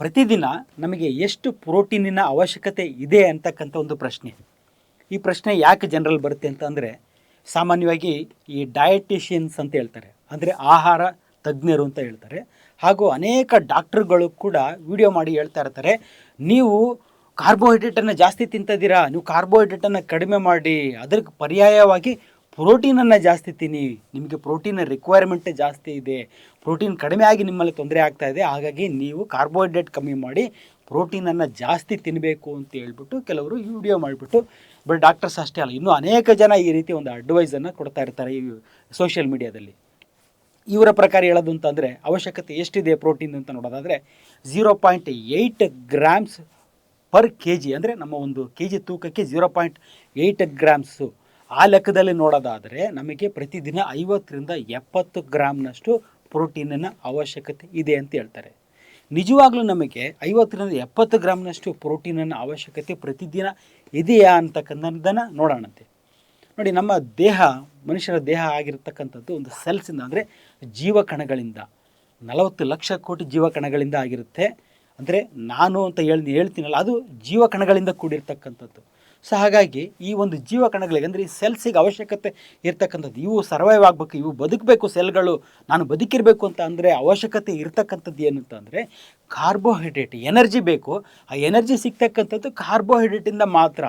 ಪ್ರತಿದಿನ ನಮಗೆ ಎಷ್ಟು ಪ್ರೋಟೀನಿನ ಅವಶ್ಯಕತೆ ಇದೆ ಅಂತಕ್ಕಂಥ ಒಂದು ಪ್ರಶ್ನೆ. ಈ ಪ್ರಶ್ನೆ ಯಾಕೆ ಜನರಲ್ಲಿ ಬರುತ್ತೆ ಅಂತಂದರೆ ಸಾಮಾನ್ಯವಾಗಿ ಈ ಡಯಟಿಷಿಯನ್ಸ್ ಅಂತ ಹೇಳ್ತಾರೆ. ಅಂದರೆ ಆಹಾರ ತಜ್ಞರು ಅಂತ ಹೇಳ್ತಾರೆ. ಹಾಗೂ ಅನೇಕ ಡಾಕ್ಟ್ರುಗಳು ಕೂಡ ವಿಡಿಯೋ ಮಾಡಿ ಹೇಳ್ತಾ ಇರ್ತಾರೆ, ನೀವು ಕಾರ್ಬೋಹೈಡ್ರೇಟನ್ನು ಜಾಸ್ತಿ ತಿಂತಿದ್ದೀರಾ ನೀವು ಕಾರ್ಬೋಹೈಡ್ರೇಟನ್ನು ಕಡಿಮೆ ಮಾಡಿ ಅದಕ್ಕೆ ಪರ್ಯಾಯವಾಗಿ ಪ್ರೋಟೀನನ್ನು ಜಾಸ್ತಿ ತಿನ್ನಿ, ನಿಮಗೆ ಪ್ರೋಟೀನ್ ರಿಕ್ವೈರ್ಮೆಂಟ್ ಜಾಸ್ತಿ ಇದೆ, ಪ್ರೋಟೀನ್ ಕಡಿಮೆ ಆಗಿ ನಿಮ್ಮಲ್ಲಿ ತೊಂದರೆ ಆಗ್ತಾ ಇದೆ, ಹಾಗಾಗಿ ನೀವು ಕಾರ್ಬೋಹೈಡ್ರೇಟ್ ಕಮ್ಮಿ ಮಾಡಿ ಪ್ರೋಟೀನನ್ನು ಜಾಸ್ತಿ ತಿನ್ನಬೇಕು ಅಂತ ಹೇಳ್ಬಿಟ್ಟು ಕೆಲವರು ವಿಡಿಯೋ ಮಾಡಿಬಿಟ್ಟು ಬಟ್ ಡಾಕ್ಟರ್ಸ್ ಅಷ್ಟೇ ಅಲ್ಲ, ಇನ್ನೂ ಅನೇಕ ಜನ ಈ ರೀತಿ ಒಂದು ಅಡ್ವೈಸನ್ನು ಕೊಡ್ತಾ ಇರ್ತಾರೆ ಈ ಸೋಷಿಯಲ್ ಮೀಡಿಯಾದಲ್ಲಿ ಇವರ ಪ್ರಕಾರ ಹೇಳೋದು ಅಂತಂದರೆ, ಅವಶ್ಯಕತೆ ಎಷ್ಟಿದೆ ಪ್ರೋಟೀನ್ ಅಂತ ನೋಡೋದಾದರೆ zero point eight grams per K G ಅಂದರೆ ನಮ್ಮ ಒಂದು ಕೆ ಜಿ ತೂಕಕ್ಕೆ ಝೀರೋ ಪಾಯಿಂಟ್ ಏಯ್ಟ್ ಗ್ರಾಮ್ಸು ಆ ಲೆಕ್ಕದಲ್ಲಿ ನೋಡೋದಾದರೆ ನಮಗೆ ಪ್ರತಿದಿನ ಐವತ್ತರಿಂದ ಎಪ್ಪತ್ತು ಗ್ರಾಮ್ನಷ್ಟು ಪ್ರೋಟೀನಿನ ಅವಶ್ಯಕತೆ ಇದೆ ಅಂತ ಹೇಳ್ತಾರೆ. ನಿಜವಾಗ್ಲೂ ನಮಗೆ ಐವತ್ತರಿಂದ ಎಪ್ಪತ್ತು ಗ್ರಾಮ್ನಷ್ಟು ಪ್ರೋಟೀನಿನ ಅವಶ್ಯಕತೆ ಪ್ರತಿದಿನ ಇದೆಯಾ ಅಂತಕ್ಕಂಥದ್ದನ್ನು ನೋಡೋಣಂತೆ. ನೋಡಿ, ನಮ್ಮ ದೇಹ, ಮನುಷ್ಯರ ದೇಹ ಆಗಿರತಕ್ಕಂಥದ್ದು ಒಂದು ಸೆಲ್ಸಿಂದ ಅಂದರೆ ಜೀವಕಣಗಳಿಂದ, ನಲವತ್ತು ಲಕ್ಷ ಕೋಟಿ ಜೀವಕಣಗಳಿಂದ ಆಗಿರುತ್ತೆ. ಅಂದರೆ ನಾನು ಅಂತ ಹೇಳಿ ಹೇಳ್ತೀನಲ್ಲ, ಅದು ಜೀವಕಣಗಳಿಂದ ಕೂಡಿರ್ತಕ್ಕಂಥದ್ದು. ಸೊ ಹಾಗಾಗಿ ಈ ಒಂದು ಜೀವಕಣಗಳಿಗೆ ಅಂದರೆ ಈ ಸೆಲ್ಸಿಗೆ ಅವಶ್ಯಕತೆ ಇರ್ತಕ್ಕಂಥದ್ದು, ಇವು ಸರ್ವೈವ್ ಆಗಬೇಕು, ಇವು ಬದುಕಬೇಕು ಸೆಲ್ಗಳು, ನಾನು ಬದುಕಿರಬೇಕು ಅಂತ ಅಂದರೆ ಅವಶ್ಯಕತೆ ಇರ್ತಕ್ಕಂಥದ್ದು ಏನು ಅಂತಂದರೆ ಕಾರ್ಬೋಹೈಡ್ರೇಟ್ ಎನರ್ಜಿ ಬೇಕು. ಆ ಎನರ್ಜಿ ಸಿಗ್ತಕ್ಕಂಥದ್ದು ಕಾರ್ಬೋಹೈಡ್ರೇಟಿಂದ ಮಾತ್ರ.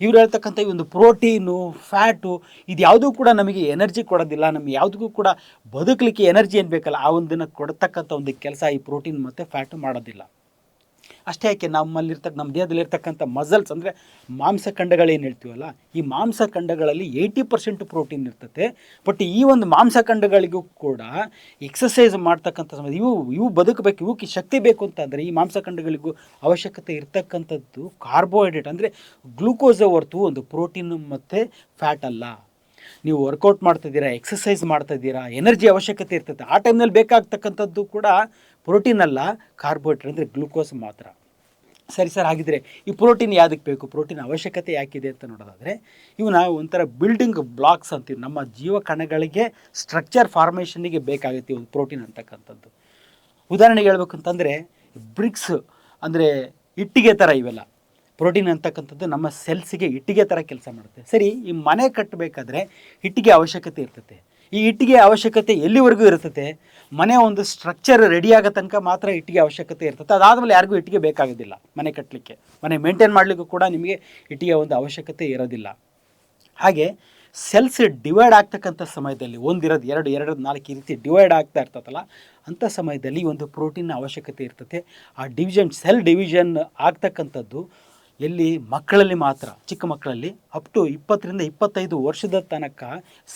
ಇವ್ರು ಹೇಳ್ತಕ್ಕಂಥ ಈ ಒಂದು ಪ್ರೋಟೀನು, ಫ್ಯಾಟು, ಇದು ಯಾವುದೂ ಕೂಡ ನಮಗೆ ಎನರ್ಜಿ ಕೊಡೋದಿಲ್ಲ, ನಮಗೆ ಯಾವುದಕ್ಕೂ ಕೂಡ ಬದುಕಲಿಕ್ಕೆ ಎನರ್ಜಿ ಏನು ಬೇಕಲ್ಲ, ಆ ಒಂದನ್ನು ಕೊಡತಕ್ಕಂಥ ಒಂದು ಕೆಲಸ ಈ ಪ್ರೋಟೀನ್ ಮತ್ತು ಫ್ಯಾಟು ಮಾಡೋದಿಲ್ಲ. ಅಷ್ಟೇ ಯಾಕೆ ನಮ್ಮಲ್ಲಿರ್ತಕ್ಕ ನಮ್ಮ ದೇಹದಲ್ಲಿರ್ತಕ್ಕಂಥ ಮಸಲ್ಸ್ ಅಂದರೆ ಮಾಂಸಖಂಡಗಳೇನು ಹೇಳ್ತೀವಲ್ಲ, ಈ ಮಾಂಸಖಂಡಗಳಲ್ಲಿ ಏಯ್ಟಿ ಪರ್ಸೆಂಟ್ ಪ್ರೋಟೀನ್ ಇರ್ತದೆ ಬಟ್ ಈ ಒಂದು ಮಾಂಸಖಂಡಗಳಿಗೂ ಕೂಡ ಎಕ್ಸಸೈಸ್ ಮಾಡ್ತಕ್ಕಂಥ ಸಮಯ ಇವು ಇವು ಬದುಕಬೇಕು ಇವಕ್ಕೆ ಶಕ್ತಿ ಬೇಕು ಅಂತಂದರೆ ಈ ಮಾಂಸಖಂಡಗಳಿಗೂ ಅವಶ್ಯಕತೆ ಇರ್ತಕ್ಕಂಥದ್ದು ಕಾರ್ಬೋಹೈಡ್ರೇಟ್ ಅಂದರೆ ಗ್ಲೂಕೋಸ್ ಹೊರತು ಒಂದು ಪ್ರೋಟೀನ್ ಮತ್ತು ಫ್ಯಾಟ್ ಅಲ್ಲ. ನೀವು ವರ್ಕೌಟ್ ಮಾಡ್ತಿದ್ದೀರಾ ಎಕ್ಸಸೈಸ್ ಮಾಡ್ತಿದ್ದೀರಾ ಎನರ್ಜಿ ಅವಶ್ಯಕತೆ ಇರ್ತದೆ ಆ ಟೈಮ್ನಲ್ಲಿ ಬೇಕಾಗ್ತಕ್ಕಂಥದ್ದು ಕೂಡ ಪ್ರೋಟೀನ್ ಅಲ್ಲ ಕಾರ್ಬೋಹೈಡ್ರೇಟ್ ಅಂದರೆ ಗ್ಲೂಕೋಸ್ ಮಾತ್ರ. ಸರಿ ಸರ್ ಆಗಿದ್ರೆ ಈ ಪ್ರೋಟೀನ್ ಯಾವುದಕ್ಕೆ ಬೇಕು? ಪ್ರೋಟೀನ್ ಅವಶ್ಯಕತೆ ಯಾಕಿದೆ ಅಂತ ನೋಡೋದಾದರೆ, ಇವು ನಾವು ಒಂಥರ ಬಿಲ್ಡಿಂಗ್ ಬ್ಲಾಕ್ಸ್ ಅಂತೀವಿ. ನಮ್ಮ ಜೀವಕಣಗಳಿಗೆ ಸ್ಟ್ರಕ್ಚರ್ ಫಾರ್ಮೇಷನ್ನಿಗೆ ಬೇಕಾಗುತ್ತೆ ಒಂದು ಪ್ರೋಟೀನ್ ಅಂತಕ್ಕಂಥದ್ದು. ಉದಾಹರಣೆಗೆ ಹೇಳ್ಬೇಕು ಅಂತಂದರೆ ಬ್ರಿಕ್ಸ್ ಅಂದರೆ ಇಟ್ಟಿಗೆ ಥರ ಇವೆಲ್ಲ. ಪ್ರೋಟೀನ್ ಅಂತಕ್ಕಂಥದ್ದು ನಮ್ಮ ಸೆಲ್ಸಿಗೆ ಇಟ್ಟಿಗೆ ಥರ ಕೆಲಸ ಮಾಡುತ್ತೆ. ಸರಿ, ಈ ಮನೆ ಕಟ್ಟಬೇಕಾದ್ರೆ ಇಟ್ಟಿಗೆ ಅವಶ್ಯಕತೆ ಇರ್ತದೆ ಈ ಇಟ್ಟಿಗೆ ಅವಶ್ಯಕತೆ ಎಲ್ಲಿವರೆಗೂ ಇರ್ತದೆ ಮನೆ ಒಂದು ಸ್ಟ್ರಕ್ಚರ್ ರೆಡಿ ಆಗೋ ತನಕ ಮಾತ್ರ ಇಟ್ಟಿಗೆ ಅವಶ್ಯಕತೆ ಇರ್ತದೆ. ಅದಾದಮೇಲೆ ಯಾರಿಗೂ ಇಟ್ಟಿಗೆ ಬೇಕಾಗೋದಿಲ್ಲ ಮನೆ ಕಟ್ಟಲಿಕ್ಕೆ ಮನೆ ಮೇಂಟೈನ್ ಮಾಡಲಿಕ್ಕೂ ಕೂಡ ನಿಮಗೆ ಇಟ್ಟಿಗೆ ಒಂದು ಅವಶ್ಯಕತೆ ಇರೋದಿಲ್ಲ. ಹಾಗೆ ಸೆಲ್ಸ್ ಡಿವೈಡ್ ಆಗ್ತಕ್ಕಂಥ ಸಮಯದಲ್ಲಿ ಒಂದಿರೋದು ಎರಡು ಎರಡು ನಾಲ್ಕು ಈ ರೀತಿ ಡಿವೈಡ್ ಆಗ್ತಾ ಇರ್ತದಲ್ಲ ಅಂಥ ಸಮಯದಲ್ಲಿ ಒಂದು ಪ್ರೋಟೀನ್ ಅವಶ್ಯಕತೆ ಇರ್ತದೆ. ಆ ಡಿವಿಷನ್ ಸೆಲ್ ಡಿವಿಷನ್ ಆಗ್ತಕ್ಕಂಥದ್ದು ಎಲ್ಲಿ ಮಕ್ಕಳಲ್ಲಿ ಮಾತ್ರ, ಚಿಕ್ಕ ಮಕ್ಕಳಲ್ಲಿ ಅಪ್ ಟು ಇಪ್ಪತ್ತರಿಂದ ಇಪ್ಪತ್ತೈದು ವರ್ಷದ ತನಕ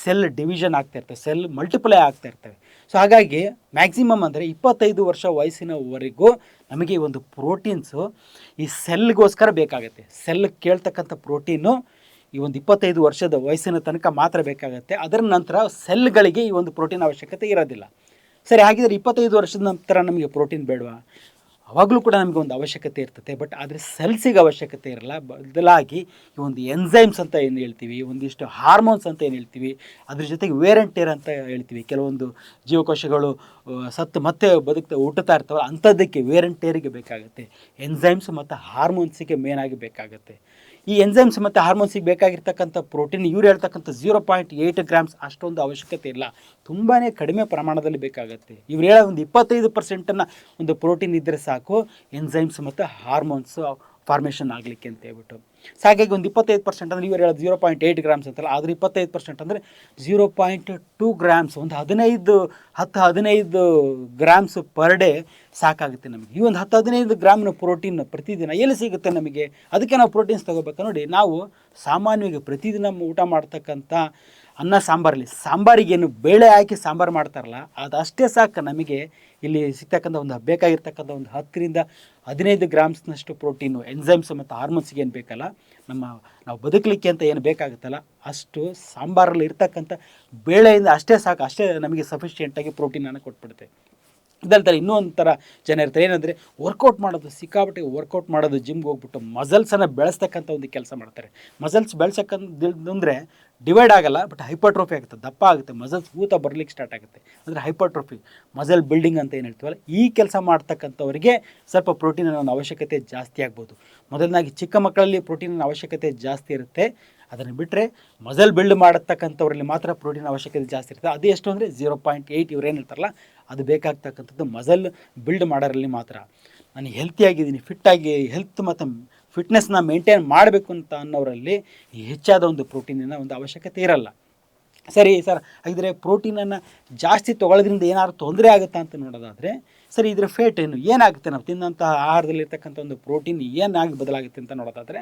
ಸೆಲ್ ಡಿವಿಷನ್ ಆಗ್ತಾ ಇರ್ತವೆ ಸೆಲ್ ಮಲ್ಟಿಪ್ಲೈ ಆಗ್ತಾ ಇರ್ತವೆ. ಸೊ ಹಾಗಾಗಿ ಮ್ಯಾಕ್ಸಿಮಮ್ ಅಂದರೆ ಇಪ್ಪತ್ತೈದು ವರ್ಷ ವಯಸ್ಸಿನವರೆಗೂ ನಮಗೆ ಒಂದು ಪ್ರೋಟೀನ್ಸು ಈ ಸೆಲ್ಗೋಸ್ಕರ ಬೇಕಾಗುತ್ತೆ. ಸೆಲ್ ಕೇಳ್ತಕ್ಕಂಥ ಪ್ರೋಟೀನು ಈ ಒಂದು ಇಪ್ಪತ್ತೈದು ವರ್ಷದ ವಯಸ್ಸಿನ ತನಕ ಮಾತ್ರ ಬೇಕಾಗುತ್ತೆ. ಅದರ ನಂತರ ಸೆಲ್ಗಳಿಗೆ ಈ ಒಂದು ಪ್ರೋಟೀನ್ ಅವಶ್ಯಕತೆ ಇರೋದಿಲ್ಲ. ಸರಿ, ಹಾಗಿದ್ರೆ ಇಪ್ಪತ್ತೈದು ವರ್ಷದ ನಂತರ ನಮಗೆ ಪ್ರೋಟೀನ್ ಬೇಡವಾ? ಅವಾಗಲೂ ಕೂಡ ನಮಗೆ ಒಂದು ಅವಶ್ಯಕತೆ ಇರ್ತದೆ ಬಟ್ ಆದರೆ ಸೆಲ್ಸಿಗೆ ಅವಶ್ಯಕತೆ ಇರಲ್ಲ. ಬದಲಾಗಿ ಈ ಒಂದು ಎನ್ಸೈಮ್ಸ್ ಅಂತ ಏನು ಹೇಳ್ತೀವಿ, ಒಂದಿಷ್ಟು ಹಾರ್ಮೋನ್ಸ್ ಅಂತ ಏನು ಹೇಳ್ತೀವಿ, ಅದ್ರ ಜೊತೆಗೆ ವೇರಂಟೇರ್ ಟೇರ್ ಅಂತ ಹೇಳ್ತೀವಿ. ಕೆಲವೊಂದು ಜೀವಕೋಶಗಳು ಸತ್ತು ಮತ್ತೆ ಬದುಕ್ತಾ, ಹುಟ್ಟುತ್ತಾ ಇರ್ತವಲ್ಲ, ಅಂಥದ್ದಕ್ಕೆ ವೇರಂಟೇರಿಗೆ ಬೇಕಾಗುತ್ತೆ. ಎನ್ಸೈಮ್ಸ್ ಮತ್ತು ಹಾರ್ಮೋನ್ಸಿಗೆ ಮೇನಾಗಿ ಬೇಕಾಗುತ್ತೆ. ಈ ಎನ್ಸೈಮ್ಸ್ ಮತ್ತು ಹಾರ್ಮೋನ್ಸಿಗೆ ಬೇಕಾಗಿರ್ತಕ್ಕಂಥ ಪ್ರೋಟೀನ್ ಇವ್ರು ಹೇಳ್ತಕ್ಕಂಥ ಝೀರೋ ಪಾಯಿಂಟ್ ಏಯ್ಟ್ ಗ್ರಾಮ್ಸ್ ಅಷ್ಟೊಂದು ಅವಶ್ಯಕತೆ ಇಲ್ಲ. ತುಂಬಾ ಕಡಿಮೆ ಪ್ರಮಾಣದಲ್ಲಿ ಬೇಕಾಗುತ್ತೆ. ಇವ್ರು ಹೇಳೋ ಒಂದು ಇಪ್ಪತ್ತೈದು ಪರ್ಸೆಂಟನ್ನು ಒಂದು ಪ್ರೋಟೀನ್ ಇದ್ದರೆ ಸಾಕು. ಎನ್ಸೈಮ್ಸ್ ಮತ್ತು ಹಾರ್ಮೋನ್ಸ್ ಫಾರ್ಮೇಷನ್ ಆಗಲಿಕ್ಕೆ ಅಂತ ಹೇಳ್ಬಿಟ್ಟು. ಸೊ ಹಾಗಾಗಿ ಒಂದು ಇಪ್ಪತ್ತೈದು ಪರ್ಸೆಂಟ್ ಅಂದರೆ ಇವರು ಹೇಳೋದು ಜೀರೋ ಪಾಯಿಂಟ್ ಏಯ್ಟ್ ಗ್ರಾಮ್ಸ್ ಅಂತಲ್ಲ, ಆದರೆ ಇಪ್ಪತ್ತೈದು ಪರ್ಸೆಂಟ್ ಅಂದರೆ ಜೀರೋ ಪಾಯಿಂಟ್ ಟೂ ಗ್ರಾಮ್ಸ್ ಒಂದು ಹದಿನೈದು, ಹತ್ತು ಹದಿನೈದು ಗ್ರಾಮ್ಸ್ ಪರ್ ಡೇ ಸಾಕಾಗುತ್ತೆ ನಮಗೆ. ಈ ಒಂದು ಹತ್ತು ಹದಿನೈದು ಗ್ರಾಮ್ನ ಪ್ರೋಟೀನ್ ಪ್ರತಿದಿನ ಎಲ್ಲಿ ಸಿಗುತ್ತೆ ನಮಗೆ? ಅದಕ್ಕೆ ನಾವು ಪ್ರೋಟೀನ್ಸ್ ತೊಗೋಬೇಕು ನೋಡಿ, ನಾವು ಸಾಮಾನ್ಯವಾಗಿ ಪ್ರತಿದಿನ ಊಟ ಮಾಡ್ತಕ್ಕಂಥ ಅನ್ನ ಸಾಂಬಾರಲ್ಲಿ ಸಾಂಬಾರಿಗೇನು ಬೇಳೆ ಹಾಕಿ ಸಾಂಬಾರು ಮಾಡ್ತಾರಲ್ಲ, ಅದಷ್ಟೇ ಸಾಕು ನಮಗೆ. ಇಲ್ಲಿ ಸಿಗ್ತಕ್ಕಂಥ ಒಂದು ಬೇಕಾಗಿರ್ತಕ್ಕಂಥ ಒಂದು ಹತ್ತರಿಂದ ಹದಿನೈದು ಗ್ರಾಮ್ಸ್ನಷ್ಟು ಪ್ರೋಟೀನು ಎನ್ಸೈಮ್ಸ್ ಮತ್ತು ಹಾರ್ಮೋನ್ಸ್ಗೆ ಏನು ಬೇಕಲ್ಲ, ನಮ್ಮ ನಾವು ಬದುಕಲಿಕ್ಕೆ ಅಂತ ಏನು ಬೇಕಾಗುತ್ತಲ್ಲ, ಅಷ್ಟು ಸಾಂಬಾರಲ್ಲಿ ಇರ್ತಕ್ಕಂಥ ಬೇಳೆಯಿಂದ ಅಷ್ಟೇ ಸಾಕು, ಅಷ್ಟೇ ನಮಗೆ ಸಫಿಷಿಯೆಂಟಾಗಿ ಪ್ರೋಟೀನನ್ನು ಕೊಟ್ಬಿಡುತ್ತೆ. ಇದಲ್ತಾರೆ ಇನ್ನೊಂದು ಒಂಥರ ಜನ ಇರ್ತಾರೆ. ಏನಂದರೆ ವರ್ಕೌಟ್ ಮಾಡೋದು ಸಿಕ್ಕಾಪಟ್ಟೆ ವರ್ಕೌಟ್ ಮಾಡೋದು ಜಿಮ್ಗೆ ಹೋಗ್ಬಿಟ್ಟು ಮಸಲ್ಸನ್ನು ಬೆಳೆಸ್ತಕ್ಕಂಥ ಒಂದು ಕೆಲಸ ಮಾಡ್ತಾರೆ. ಮಸಲ್ಸ್ ಬೆಳೆಸಕ್ಕಂದ್ರೆ ಡಿವೈಡ್ ಆಗಲ್ಲ ಬಟ್ ಹೈಪರ್ಟ್ರೋಫಿ ಆಗುತ್ತೆ, ದಪ್ಪ ಆಗುತ್ತೆ ಮಸಲ್ಸ್ ಊತ ಬರ್ಲಿಕ್ಕೆ ಸ್ಟಾರ್ಟ್ ಆಗುತ್ತೆ. ಅಂದರೆ ಹೈಪರ್ಟ್ರೋಫಿ ಮಸಲ್ ಬಿಲ್ಡಿಂಗ್ ಅಂತ ಏನು ಹೇಳ್ತೀವಲ್ಲ, ಈ ಕೆಲಸ ಮಾಡ್ತಕ್ಕಂಥವರಿಗೆ ಸ್ವಲ್ಪ ಪ್ರೋಟೀನಿನ ಒಂದು ಅವಶ್ಯಕತೆ ಜಾಸ್ತಿ ಆಗ್ಬೋದು. ಮೊದಲನಾಗಿ ಚಿಕ್ಕ ಮಕ್ಕಳಲ್ಲಿ ಪ್ರೋಟೀನಿನ ಅವಶ್ಯಕತೆ ಜಾಸ್ತಿ ಇರುತ್ತೆ. ಅದನ್ನು ಬಿಟ್ಟರೆ ಮಸಲ್ ಬಿಲ್ಡ್ ಮಾಡತಕ್ಕಂಥವ್ರಲ್ಲಿ ಮಾತ್ರ ಪ್ರೋಟೀನ್ ಅವಶ್ಯಕತೆ ಜಾಸ್ತಿ ಇರುತ್ತೆ. ಅದು ಎಷ್ಟು ಅಂದರೆ ಜೀರೋ ಪಾಯಿಂಟ್ ಏಯ್ಟ್ ಇವ್ರು ಏನು ಹೇಳ್ತಾರಲ್ಲ ಅದು ಬೇಕಾಗ್ತಕ್ಕಂಥದ್ದು ಮಸಲ್ ಬಿಲ್ಡ್ ಮಾಡೋರಲ್ಲಿ ಮಾತ್ರ. ನಾನು ಹೆಲ್ತಿಯಾಗಿದ್ದೀನಿ ಫಿಟ್ಟಾಗಿ ಹೆಲ್ತ್ ಮತ್ತು ಫಿಟ್ನೆಸ್ನ ಮೇಂಟೈನ್ ಮಾಡಬೇಕು ಅಂತ ಅನ್ನೋರಲ್ಲಿ ಹೆಚ್ಚಾದ ಒಂದು ಪ್ರೋಟೀನಿನ ಒಂದು ಅವಶ್ಯಕತೆ ಇರಲ್ಲ. ಸರಿ ಸರ್ ಹಾಗಿದ್ರೆ ಪ್ರೋಟೀನನ್ನು ಜಾಸ್ತಿ ತೊಗೊಳೋದ್ರಿಂದ ಏನಾದ್ರು ತೊಂದರೆ ಆಗುತ್ತಾ ಅಂತ ನೋಡೋದಾದರೆ, ಸರಿ ಇದರ ಫೇಟ್ ಏನು, ಏನಾಗುತ್ತೆ? ನಾವು ತಿನ್ನಂಥ ಆಹಾರದಲ್ಲಿರ್ತಕ್ಕಂಥ ಒಂದು ಪ್ರೋಟೀನ್ ಏನಾಗಿ ಬದಲಾಗುತ್ತೆ ಅಂತ ನೋಡೋದಾದರೆ,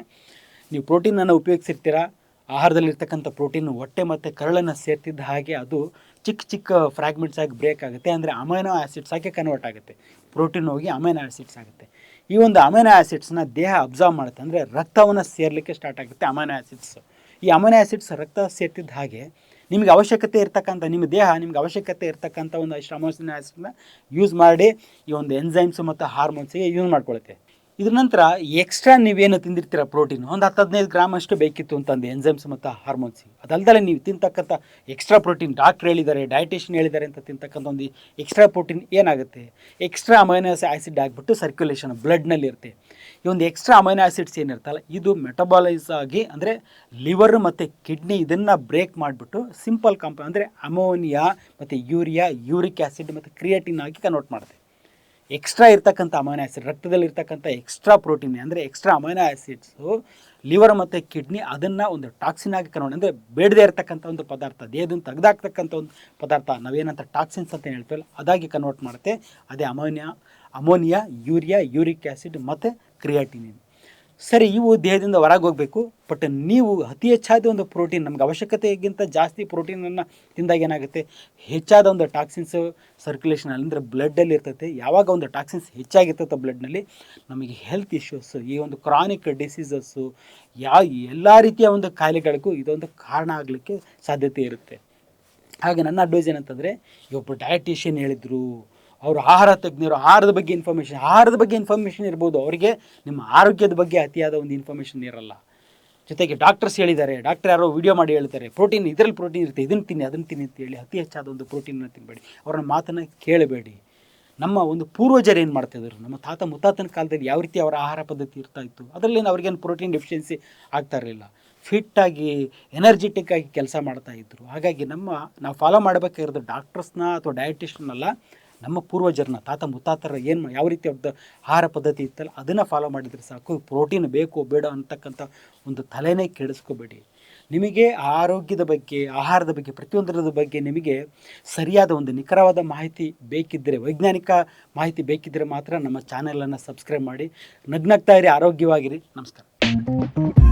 ನೀವು ಪ್ರೋಟೀನನ್ನು ಉಪಯೋಗಿಸಿರ್ತೀರಾ? ಆಹಾರದಲ್ಲಿರ್ತಕ್ಕಂಥ ಪ್ರೋಟೀನ್ ಹೊಟ್ಟೆ ಮತ್ತು ಕರಳನ್ನು ಸೇರ್ತಿದ್ದ ಹಾಗೆ ಅದು ಚಿಕ್ಕ ಚಿಕ್ಕ ಫ್ರಾಗ್ಮೆಂಟ್ಸ್ ಆಗಿ ಬ್ರೇಕ್ ಆಗುತ್ತೆ. ಅಂದರೆ ಅಮೈನೋ ಆ್ಯಸಿಡ್ಸ್ ಆಗಿ ಕನ್ವರ್ಟ್ ಆಗುತ್ತೆ. ಪ್ರೋಟೀನ್ ಹೋಗಿ ಅಮೈನೋ ಆ್ಯಸಿಡ್ಸ್ ಆಗುತ್ತೆ. ಈ ಒಂದು ಅಮೈನೋ ಆ್ಯಸಿಡ್ಸ್ನ ದೇಹ ಅಬ್ಸರ್ವ್ ಮಾಡುತ್ತೆ. ಅಂದರೆ ರಕ್ತವನ್ನು ಸೇರಲಿಕ್ಕೆ ಸ್ಟಾರ್ಟ್ ಆಗುತ್ತೆ ಅಮೈನೋ ಆ್ಯಸಿಡ್ಸ್ ಈ ಅಮೈನೋ ಆ್ಯಸಿಡ್ಸ್ ರಕ್ತ ಸೇರ್ತಿದ್ದ ಹಾಗೆ ನಿಮಗೆ ಅವಶ್ಯಕತೆ ಇರ್ತಕ್ಕಂಥ, ನಿಮ್ಮ ದೇಹ ನಿಮ್ಗೆ ಅವಶ್ಯಕತೆ ಇರ್ತಕ್ಕಂಥ ಒಂದು ಅಮೈನೋ ಆ್ಯಸಿಡ್ನ ಯೂಸ್ ಮಾಡಿ ಈ ಒಂದು ಎನ್ಸೈಮ್ಸ್ ಮತ್ತು ಹಾರ್ಮೋನ್ಸಿಗೆ ಯೂಸ್ ಮಾಡ್ಕೊಳುತ್ತೆ. ಇದ್ರ ನಂತರ ಎಕ್ಸ್ಟ್ರಾ ನೀವೇನು ತಿಂದಿರ್ತೀರ ಪ್ರೋಟೀನ್ ಒಂದು ಹತ್ತು ಹದಿನೈದು ಗ್ರಾಮ್ ಅಷ್ಟು ಬೇಕಿತ್ತು ಅಂತಂದು ಎನ್ಸೈಮ್ಸ್ ಮತ್ತು ಹಾರ್ಮೋನ್ಸ್ ಅದಲ್ದಲೆ ನೀವು ತಿಂತಕ್ಕಂಥ ಎಕ್ಸ್ಟ್ರಾ ಪ್ರೋಟೀನ್ ಡಾಕ್ಟ್ರ್ ಹೇಳಿದ್ದಾರೆ ಡಯಟೇಷನ್ ಹೇಳಿದ್ದಾರೆ ಅಂತ ತಿಂತಕ್ಕಂಥ ಒಂದು ಎಕ್ಸ್ಟ್ರಾ ಪ್ರೋಟೀನ್ ಏನಾಗುತ್ತೆ? ಎಕ್ಸ್ಟ್ರಾ ಅಮೈನಸ್ ಆ್ಯಸಿಡ್ ಆಗಿಬಿಟ್ಟು ಸರ್ಕ್ಯುಲೇಷನ್ ಬ್ಲಡ್ನಲ್ಲಿ ಇರುತ್ತೆ. ಈ ಒಂದು ಎಕ್ಸ್ಟ್ರಾ ಅಮೈನೋ ಆ್ಯಸಿಡ್ಸ್ ಏನಿರ್ತಲ್ಲ, ಇದು ಮೆಟಬಾಲೈಸ್ ಆಗಿ ಅಂದರೆ ಲಿವರ್ ಮತ್ತು ಕಿಡ್ನಿ ಇದನ್ನು ಬ್ರೇಕ್ ಮಾಡಿಬಿಟ್ಟು ಸಿಂಪಲ್ ಕಾಂಪ ಅಂದರೆ ಅಮೋನಿಯಾ ಮತ್ತು ಯೂರಿಯಾ ಯೂರಿಕ್ ಆ್ಯಸಿಡ್ ಮತ್ತು ಕ್ರಿಯೇಟಿನ್ ಆಗಿ ಕನ್ವರ್ಟ್ ಮಾಡುತ್ತೆ. ಎಕ್ಸ್ಟ್ರಾ ಇರ್ತಕ್ಕಂಥ ಅಮೈನೋ ಆ್ಯಸಿಡ್ ರಕ್ತದಲ್ಲಿ ಇರ್ತಕ್ಕಂಥ ಎಕ್ಸ್ಟ್ರಾ ಪ್ರೋಟೀನ್ ಅಂದರೆ ಎಕ್ಸ್ಟ್ರಾ ಅಮೈನೋ ಆ್ಯಸಿಡ್ಸು ಲಿವರ್ ಮತ್ತು ಕಿಡ್ನಿ ಅದನ್ನು ಒಂದು ಟಾಕ್ಸಿನ್ ಆಗಿ ಕನ್ವರ್ಟ್ ಅಂದರೆ ಬೇಡದೇ ಇರತಕ್ಕಂಥ ಒಂದು ಪದಾರ್ಥ, ದೇಹದಿಂದ ತೆಗೆದಾಕ್ತಕ್ಕಂಥ ಒಂದು ಪದಾರ್ಥ, ನಾವೇನಂತ ಟಾಕ್ಸಿನ್ಸ್ ಅಂತ ಹೇಳ್ತೀವಲ್ಲ, ಅದಾಗಿ ಕನ್ವರ್ಟ್ ಮಾಡುತ್ತೆ. ಅದೇ ammonia ammonia, urea, uric acid ಮತ್ತು ಕ್ರಿಯಾಟಿನಿನ್ ಸರಿ ಇವು ದೇಹದಿಂದ ಹೊರಗೆ ಹೋಗಬೇಕು ಬಟ್ ನೀವು ಅತಿ ಹೆಚ್ಚಾದ ಒಂದು ಪ್ರೋಟೀನ್ ನಮ್ಗೆ ಅವಶ್ಯಕತೆಗಿಂತ ಜಾಸ್ತಿ ಪ್ರೋಟೀನನ್ನು ತಿಂದಾಗ ಏನಾಗುತ್ತೆ? ಹೆಚ್ಚಾದ ಒಂದು ಟಾಕ್ಸಿನ್ಸ್ ಸರ್ಕ್ಯುಲೇಷನ್ ಅಂದರೆ ಬ್ಲಡ್ಡಲ್ಲಿ ಇರ್ತೈತೆ. ಯಾವಾಗ ಒಂದು ಟಾಕ್ಸಿನ್ಸ್ ಹೆಚ್ಚಾಗಿರ್ತೈತೆ ಬ್ಲಡ್ನಲ್ಲಿ ನಮಗೆ ಹೆಲ್ತ್ ಇಶ್ಯೂಸು ಈ ಒಂದು ಕ್ರಾನಿಕ್ ಡಿಸೀಸಸ್ಸು ಯಾವ ಎಲ್ಲ ರೀತಿಯ ಒಂದು ಕಾಯಿಲೆಗಳಿಗೂ ಇದೊಂದು ಕಾರಣ ಆಗಲಿಕ್ಕೆ ಸಾಧ್ಯತೆ ಇರುತ್ತೆ. ಹಾಗೆ ನನ್ನ ಅಡ್ವೈಸ್ ಏನಂತಂದರೆ ಒಬ್ಬ ಡಯಟಿಷಿಯನ್ ಹೇಳಿದರು ಅವರು ಆಹಾರ ತಜ್ಞರು, ಆಹಾರದ ಬಗ್ಗೆ ಇನ್ಫಾರ್ಮೇಷನ್ ಆಹಾರದ ಬಗ್ಗೆ ಇನ್ಫಾರ್ಮೇಷನ್ ಇರ್ಬೋದು. ಅವರಿಗೆ ನಿಮ್ಮ ಆರೋಗ್ಯದ ಬಗ್ಗೆ ಅತಿಯಾದ ಒಂದು ಇನ್ಫಾರ್ಮೇಷನ್ ಇರಲ್ಲ. ಜೊತೆಗೆ ಡಾಕ್ಟರ್ಸ್ ಹೇಳಿದ್ದಾರೆ ಡಾಕ್ಟರ್ ಯಾರೋ ವಿಡಿಯೋ ಮಾಡಿ ಹೇಳ್ತಾರೆ ಪ್ರೋಟೀನ್ ಇದರಲ್ಲಿ ಪ್ರೋಟೀನ್ ಇರುತ್ತೆ, ಇದನ್ನು ತಿನ್ನಿ, ಅದನ್ನು ತಿನ್ನಿ ಅಂತ ಹೇಳಿ ಅತಿ ಹೆಚ್ಚಾದ ಒಂದು ಪ್ರೋಟೀನನ್ನು ತಿನ್ನಬೇಡಿ ಅವರ ಮಾತನ್ನು ಕೇಳಬೇಡಿ. ನಮ್ಮ ಒಂದು ಪೂರ್ವಜರು ಏನು ಮಾಡ್ತಾಯಿದ್ರು ನಮ್ಮ ತಾತ ಮುತ್ತಾತನ ಕಾಲದಲ್ಲಿ ಯಾವ ರೀತಿ ಅವರ ಆಹಾರ ಪದ್ಧತಿ ಇರ್ತಾ ಇತ್ತು? ಅದರಲ್ಲಿ ಅವ್ರಿಗೇನು ಪ್ರೋಟೀನ್ ಡೆಫಿಷಿಯನ್ಸಿ ಆಗ್ತಾ ಇರಲಿಲ್ಲ. ಫಿಟ್ಟಾಗಿ ಎನರ್ಜೆಟಿಕ್ ಆಗಿ ಕೆಲಸ ಮಾಡ್ತಾ ಇದ್ರು. ಹಾಗಾಗಿ ನಮ್ಮ, ನಾವು ಫಾಲೋ ಮಾಡಬೇಕಾಗಿರೋದು ಡಾಕ್ಟರ್ಸ್ನ ಅಥವಾ ಡಯಟಿಷನ್ ನಮ್ಮ ಪೂರ್ವಜರನ್ನ, ತಾತ ಮುತ್ತಾತರ ಏನು ಯಾವ ರೀತಿ ಅವ್ರದ್ದು ಆಹಾರ ಪದ್ಧತಿ ಇತ್ತಲ್ಲ, ಅದನ್ನು ಫಾಲೋ ಮಾಡಿದರೆ ಸಾಕು. ಪ್ರೋಟೀನ್ ಬೇಕು, ಬೇಡ ಅಂತಕ್ಕಂಥ ಒಂದು ತಲೆನೇ ಕೆಡಿಸ್ಕೋಬೇಡಿ. ನಿಮಗೆ ಆರೋಗ್ಯದ ಬಗ್ಗೆ, ಆಹಾರದ ಬಗ್ಗೆ, ಪ್ರತಿಯೊಂದರದ ಬಗ್ಗೆ ನಿಮಗೆ ಸರಿಯಾದ ಒಂದು ನಿಖರವಾದ ಮಾಹಿತಿ ಬೇಕಿದ್ದರೆ ವೈಜ್ಞಾನಿಕ ಮಾಹಿತಿ ಬೇಕಿದ್ದರೆ ಮಾತ್ರ ನಮ್ಮ ಚಾನೆಲನ್ನು ಸಬ್ಸ್ಕ್ರೈಬ್ ಮಾಡಿ. ನಗ್ನಗ್ತಾ ಇರಿ, ಆರೋಗ್ಯವಾಗಿರಿ. ನಮಸ್ಕಾರ.